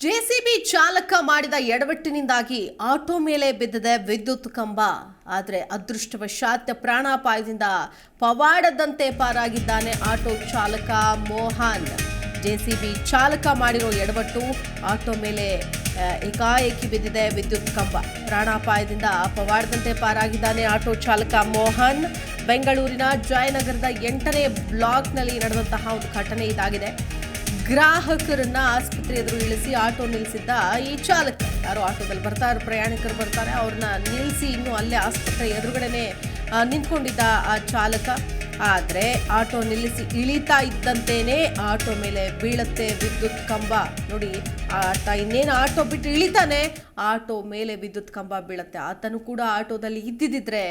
JCB ಚಾಲಕ ಮಾಡಿದ ಎಡವಟ್ಟಿನಿಂದಾಗಿ auto ಮೇಲೆ ಬಿದ್ದಿದೆ ವಿದ್ಯುತ್ ಕಂಬ. ಆದರೆ ಅದೃಷ್ಟವಶಾತ್ ಪ್ರಾಣಾಪಾಯದಿಂದ ಪವಾಡದಂತೆ ಪಾರಾಗಿದ್ದಾನೆ ಆಟೋ ಚಾಲಕ ಮೋಹನ್. ಜೆಸಿಬಿ ಚಾಲಕ ಮಾಡಿರೋ ಎಡವಟ್ಟು ಆಟೋ ಮೇಲೆ ಏಕಾಏಕಿ ಬಿದ್ದಿದೆ ವಿದ್ಯುತ್ ಕಂಬ. ಪ್ರಾಣಾಪಾಯದಿಂದ ಪವಾಡದಂತೆ ಪಾರಾಗಿದ್ದಾನೆ ಆಟೋ ಚಾಲಕ ಮೋಹನ್. ಬೆಂಗಳೂರಿನ ಜಯನಗರದ ಎಂಟನೇ ಬ್ಲಾಕ್ನಲ್ಲಿ ನಡೆದಂತಹ ಒಂದು ಘಟನೆ ಇದಾಗಿದೆ. ಗ್ರಾಹಕರನ್ನ ಆಸ್ಪತ್ರೆ ಎದುರು ಇಳಿಸಿ ಆಟೋ ನಿಲ್ಲಿಸಿದ್ದ ಈ ಚಾಲಕ. ಯಾರು ಆಟೋದಲ್ಲಿ ಬರ್ತಾರೆ, ಪ್ರಯಾಣಿಕರು ಬರ್ತಾರೆ, ಅವ್ರನ್ನ ನಿಲ್ಲಿಸಿ ಇನ್ನು ಅಲ್ಲೇ ಆಸ್ಪತ್ರೆ ಎದುರುಗಡೆನೆ ನಿಂತ್ಕೊಂಡಿದ್ದ ಆ ಚಾಲಕ. ಆದರೆ ಆಟೋ ನಿಲ್ಲಿಸಿ ಇಳಿತಾ ಇದ್ದಂತೇನೆ ಆಟೋ ಮೇಲೆ ಬೀಳತ್ತೆ ವಿದ್ಯುತ್ ಕಂಬ. ನೋಡಿ, ಆತ ಇನ್ನೇನು ಆಟೋ ಬಿಟ್ಟು ಇಳಿತಾನೆ, ಆಟೋ ಮೇಲೆ ವಿದ್ಯುತ್ ಕಂಬ ಬೀಳುತ್ತೆ. ಆತನು ಕೂಡ ಆಟೋದಲ್ಲಿ ಇದ್ದಿದ್ದಿದ್ರೆ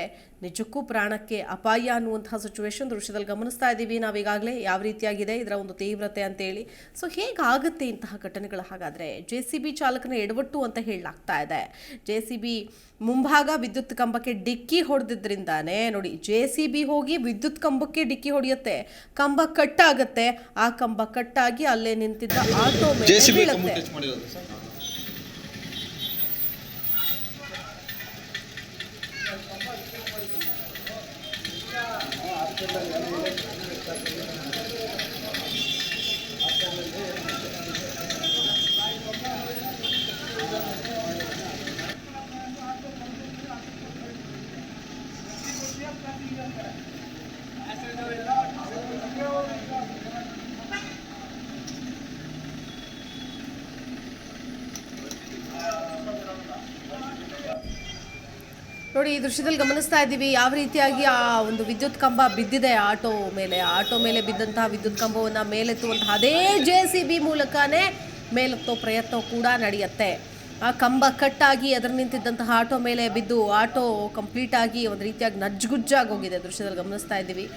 ನಿಜಕ್ಕೂ ಪ್ರಾಣಕ್ಕೆ ಅಪಾಯ ಅನ್ನುವಂತಹ ಸಿಚುವೇಶನ್ ದೃಶ್ಯದಲ್ಲಿ ಗಮನಿಸ್ತಾ ಇದ್ದೀವಿ. ನಾವೀಗಾಗಲೇ ಯಾವ ರೀತಿಯಾಗಿದೆ ಇದರ ಒಂದು ತೀವ್ರತೆ ಅಂತೇಳಿ. ಸೊ ಹೇಗಾಗುತ್ತೆ ಇಂತಹ ಘಟನೆಗಳು? ಹಾಗಾದರೆ ಜೆ ಸಿ ಬಿ ಚಾಲಕನ ಎಡವಟ್ಟು ಅಂತ ಹೇಳಲಾಗ್ತಾ ಇದೆ. ಜೆ ಸಿ ಬಿ ಮುಂಭಾಗ ವಿದ್ಯುತ್ ಕಂಬಕ್ಕೆ ಡಿಕ್ಕಿ ಹೊಡೆದಿದ್ರಿಂದಾನೇ, ನೋಡಿ ಜೆ ಸಿ ಬಿ ಹೋಗಿ ವಿದ್ಯುತ್ ಕಂಬಕ್ಕೆ ಡಿಕ್ಕಿ ಹೊಡೆಯುತ್ತೆ ಕಂಬ ಕಟ್ ಆಗುತ್ತೆ ಆ ಕಂಬ ಕಟ್ ಆಗಿ ಅಲ್ಲೇ ನಿಂತಿದ್ದ ಆಟೋ ಮೇಲೆ ಬೀಳುತ್ತೆ. ನೋಡಿ, ಈ ದೃಶ್ಯದಲ್ಲಿ ಗಮನಿಸ್ತಾ ಇದ್ದೀವಿ, ಯಾವ ರೀತಿಯಾಗಿ ಆ ಒಂದು ವಿದ್ಯುತ್ ಕಂಬ ಬಿದ್ದಿದೆ ಆಟೋ ಮೇಲೆ. ಆಟೋ ಮೇಲೆ ಬಿದ್ದಂತಹ ವಿದ್ಯುತ್ ಕಂಬವನ್ನು ಮೇಲೆತ್ತುವಂತಹ ಅದೇ ಜೆ ಸಿ ಬಿ ಮೂಲಕನೇ ಮೇಲೆತ್ತೋ ಪ್ರಯತ್ನ ಕೂಡ ನಡೆಯುತ್ತೆ. ಆ ಕಂಬ ಕಟ್ಟಾಗಿ ಅದ್ರ ನಿಂತಿದ್ದಂತಹ ಆಟೋ ಮೇಲೆ ಬಿದ್ದು ಆಟೋ ಕಂಪ್ಲೀಟ್ ಆಗಿ ಒಂದು ರೀತಿಯಾಗಿ ನಜ್ಗುಜ್ಜಾಗಿ ಹೋಗಿದೆ. ದೃಶ್ಯದಲ್ಲಿ ಗಮನಿಸ್ತಾ ಇದ್ದೀವಿ.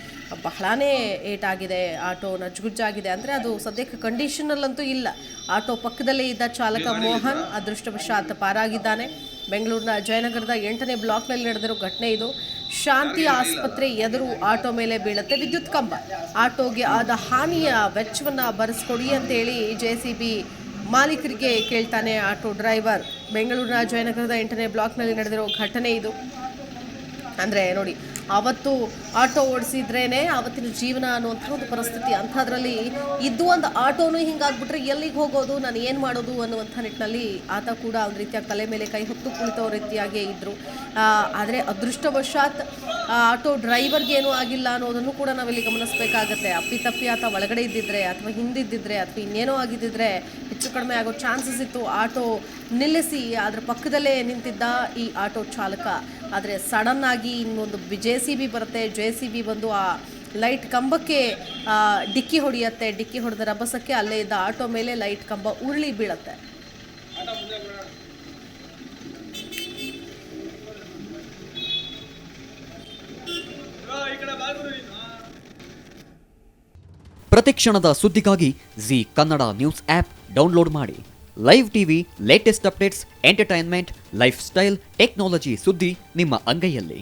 ಬಹಳಾನೇ ಏಟಾಗಿದೆ. ಆಟೋ ನಜ್ಗುಜ್ಜಾಗಿದೆ. ಅಂದರೆ ಅದು ಸದ್ಯಕ್ಕೆ ಕಂಡೀಷನಲ್ಲಂತೂ ಇಲ್ಲ. ಆಟೋ ಪಕ್ಕದಲ್ಲೇ ಇದ್ದ ಚಾಲಕ ಮೋಹನ್ ಅದೃಷ್ಟವಶಾತ್ ಪಾರಾಗಿದ್ದಾನೆ. ಬೆಂಗಳೂರಿನ ಜಯನಗರದ ಎಂಟನೇ ಬ್ಲಾಕ್ನಲ್ಲಿ ನಡೆದಿರೋ ಘಟನೆ ಇದು. ಶಾಂತಿ ಆಸ್ಪತ್ರೆ ಎದುರು ಆಟೋ ಮೇಲೆ ಬೀಳುತ್ತೆ. ವಿದ್ಯುತ್ ಕಂಬ. ಆಟೋಗೆ ಆದ ಹಾನಿಯ ವೆಚ್ಚವನ್ನ ಭರಿಸ್ಕೊಡಿ ಅಂತೇಳಿ ಜೆ ಸಿ ಬಿ ಮಾಲೀಕರಿಗೆ ಕೇಳ್ತಾನೆ ಆಟೋ ಡ್ರೈವರ್. ಬೆಂಗಳೂರಿನ ಜಯನಗರದ ಎಂಟನೇ ಬ್ಲಾಕ್ನಲ್ಲಿ ನಡೆದಿರುವ ಘಟನೆ ಇದು. ಅಂದರೆ ನೋಡಿ, ಆವತ್ತು ಆಟೋ ಓಡಿಸಿದ್ರೇನೆ ಆವತ್ತಿನ ಜೀವನ ಅನ್ನುವಂಥ ಒಂದು ಪರಿಸ್ಥಿತಿ ಅಂಥದ್ರಲ್ಲಿ ಇದ್ದು ಒಂದು ಆಟೋನು ಹಿಂಗಾಗ್ಬಿಟ್ರೆ ಎಲ್ಲಿಗೆ ಹೋಗೋದು, ನಾನು ಏನು ಮಾಡೋದು ಅನ್ನುವಂಥ ನಿಟ್ಟಿನಲ್ಲಿ ಆತ ಕೂಡ ಒಂದು ರೀತಿಯಾಗಿ ತಲೆ ಮೇಲೆ ಕೈ ಹೊತ್ತು ಕುಳಿತೋ ರೀತಿಯಾಗೇ ಇದ್ದರು ಆದರೆ ಅದೃಷ್ಟವಶಾತ್ ಆಟೋ ಡ್ರೈವರ್ಗೆ ಏನೂ ಆಗಿಲ್ಲ ಅನ್ನೋದನ್ನು ಕೂಡ ನಾವಿಲ್ಲಿ ಗಮನಿಸಬೇಕಾಗತ್ತೆ. ಅಪ್ಪಿತಪ್ಪಿ ಆತ ಒಳಗಡೆ ಇದ್ದಿದ್ರೆ ಅಥವಾ ಹಿಂದಿದ್ದಿದ್ರೆ ಅಥವಾ ಇನ್ನೇನೋ ಆಗಿದ್ದಿದ್ರೆ ಹೆಚ್ಚು ಕಡಿಮೆ ಆಗೋ ಚಾನ್ಸಸ್ ಇತ್ತು ಆಟೋ ನಿಲ್ಲಿಸಿ ಅದ್ರ ಪಕ್ಕದಲ್ಲೇ ನಿಂತಿದ್ದ ಈ ಆಟೋ ಚಾಲಕ. ಆದರೆ ಸಡನ್ ಆಗಿ ಇನ್ನೊಂದು ಜೆ ಸಿ ಬಿ ಬರುತ್ತೆ. ಜೆ ಸಿ ಬಿ ಬಂದು ಆ ಲೈಟ್ ಕಂಬಕ್ಕೆ ಡಿಕ್ಕಿ ಹೊಡೆಯುತ್ತೆ. ಡಿಕ್ಕಿ ಹೊಡೆದ ರಭಸಕ್ಕೆ ಅಲ್ಲೇ ಇದ್ದ ಆಟೋ ಮೇಲೆ ಲೈಟ್ ಕಂಬ ಉರುಳಿ ಬೀಳುತ್ತೆ. ಪ್ರತಿಕ್ಷಣದ ಸುದ್ದಿಗಾಗಿ Zee Kannada news app download ಮಾಡಿ. Live TV latest updates entertainment lifestyle technology ಸುದ್ದಿ ನಿಮ್ಮ ಅಂಗೈಯಲ್ಲಿ.